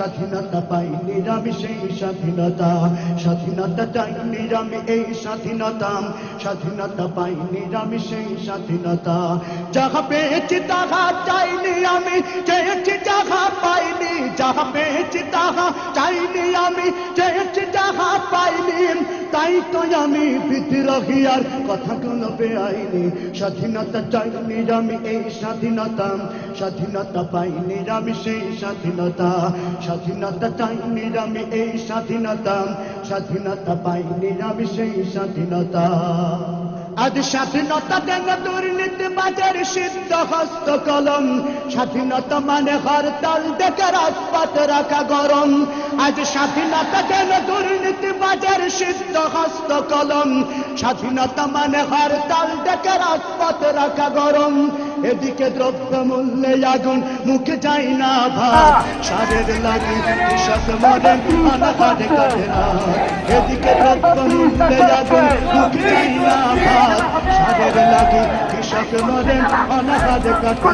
স্বাধীনতা পাইনি আমি সেই স্বাধীনতা। স্বাধীনতা চাইনি আমি এই স্বাধীনতা। স্বাধীনতা পাইনি আমি সেই স্বাধীনতা। যাহা পেয়েছি তাহা চাইনি আমি, চেয়েছি যাহা পাইনি। যাহা পেয়েছি তাহা চাইনি আমি, চেয়েছি যাহা পাইনি। তাই তো আমি বিদ্রোহী, আর কথাগুলো বেআইনি। স্বাধীনতা চাইনি আমি এই স্বাধীনতা। স্বাধীনতা পাইনি আমি সেই স্বাধীনতা। স্বাধীনতা চাইনি আমি এই স্বাধীনতা। স্বাধীনতা পাইনি আমি সেই স্বাধীনতা। আজ স্বাধীনতা দেন দুর্নীতি বাজার সিদ্ধ হস্ত কলম। স্বাধীনতা মানে হরতাল দেখে রাজপথ রাখা গরম। আজ স্বাধীনতা দেন দুর্নীতি বাজার সিদ্ধ হস্ত কলম। স্বাধীনতা মানে হরতাল দেখে রাজপথ রাখা গরম। এদিকে দ্রব্য মূল্যে আগুন, মুখে যাই না ভাত। সারের লাগে কৃষক মরে অনাহারে কাটে এদিকে দ্রব্য মূল্যে আগুন, মুখে যাই না ভাত। সারের লাগে কৃষক মরে অনাহারে কাটে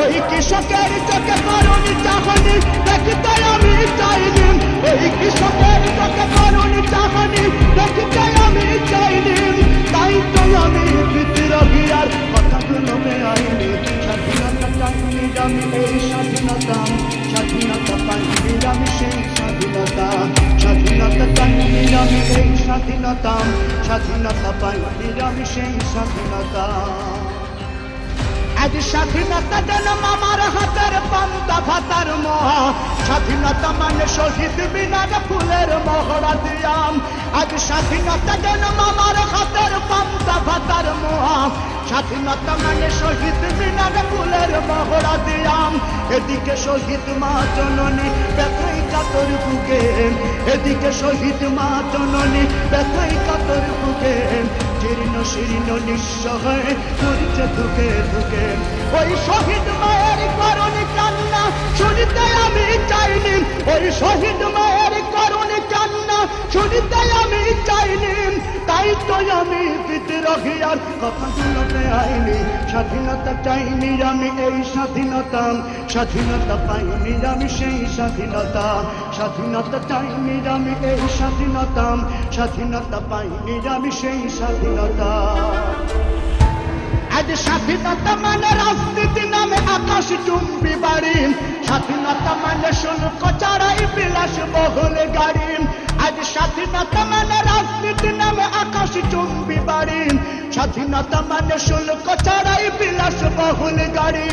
ওই কৃষকের চোখে করুনি স্বাধীনতা স্বাধীনতা পাইনি আমি সেই স্বাধীনতা। আজ স্বাধীনতা যেন মামার হাতের পান্তা ভাতার মহা। স্বাধীনতা মানে শহীদ মিনার ফুলের মহড়া দিয়াম। আজ স্বাধীনতা যেন মামার হাতের পান্তা স্বাধীনতা মানে শহীদ মিনার ফুলের মহড়া দিয়াম। এদিকে শহীদ মা জননী ব্যথাই কাতর বুকে এদিকে শহীদ মা জননী ব্যথাই কাতর বুকে জীর্ণ শীর্ণ নিঃস্ব হয়ে মরিছে ধুকে ধুকে। ওই শহীদ মায়ের করণে কান্না শুনিতে আমি চাইনি। ওই শহীদ মায়ের করণে কান্না শুনিতে তাই আমি বিদ্রোহী আর কথাগুলোতে আইনি, স্বাধীনতা চাইনি আমি এই স্বাধীনতা স্বাধীনতা পাইনি আমি সেই স্বাধীনতা স্বাধীনতা চাইনি আমি এই স্বাধীনতা স্বাধীনতা পাইনি আমি সেই স্বাধীনতা। আজ স্বাধীনতা মানে রাজনীতি নামে আকাশ চুম্বি বাড়ি, স্বাধীনতা মানে শুল্ক চারাই বিলাস বহুল গাড়ি। আজ স্বাধীনতা মানে আকাশ চুম্বি বাড়ি। স্বাধীনতা মানে শুল্ক চারাই বিলাস বহুল গাড়ি।